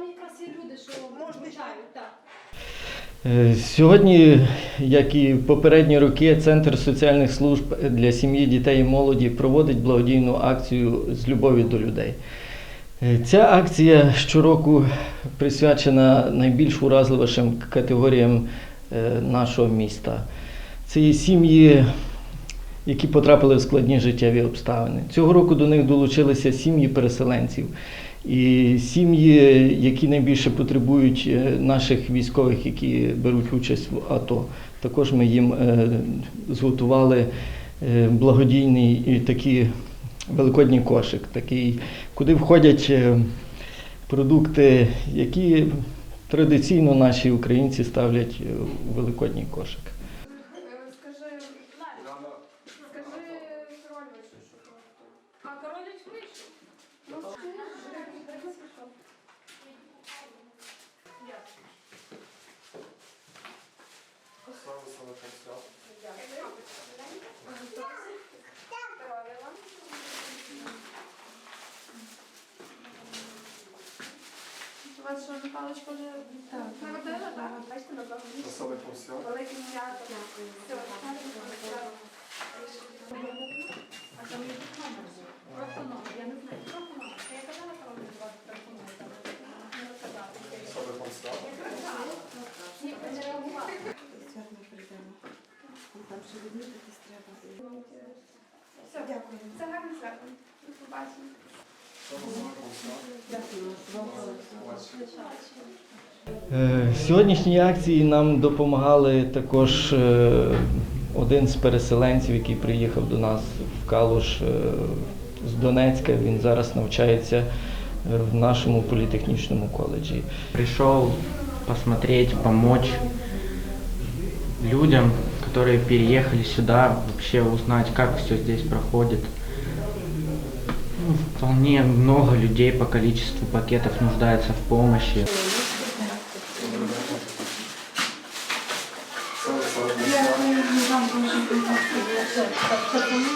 люди, що можуть, так. Е, Сьогодні, як і попередні роки, Центр соціальних служб для сім'ї, дітей і молоді проводить благодійну акцію з любові до людей. Е, Ця акція щороку присвячена найбільш уразливішим категоріям е, нашого міста. Це є сім'ї, які потрапили в складні життєві обставини. Цього року до них долучилися сім'ї переселенців. І сім'ї, які найбільше потребують е, наших військових, які беруть участь в АТО. Також ми їм е, зготували е, благодійний такий великодній кошик, такий, куди входять продукти, які традиційно наші українці ставлять у великодній кошик. А королич вийшов. Ну, пішов. Слава слава Христа. Здоров'я вам. У вас що, Михайлович, може, Так. народила, так? Бачите, напевно. Слава Христа. Великим дякую. Там ще відмітитись треба. Все, дякую. Це гарне свято. До побачення. Е, сьогоднішній акції нам допомагали також е, один з переселенців, який приїхав до нас в Калуш е, з Донецька. Він зараз навчається в нашому політехнічному коледжі. Пришел посмотреть, помочь людям, которые переехали сюда, вообще узнать, как все здесь проходит. Ну, вполне много людей по количеству пакетов нуждается в помощи. Пане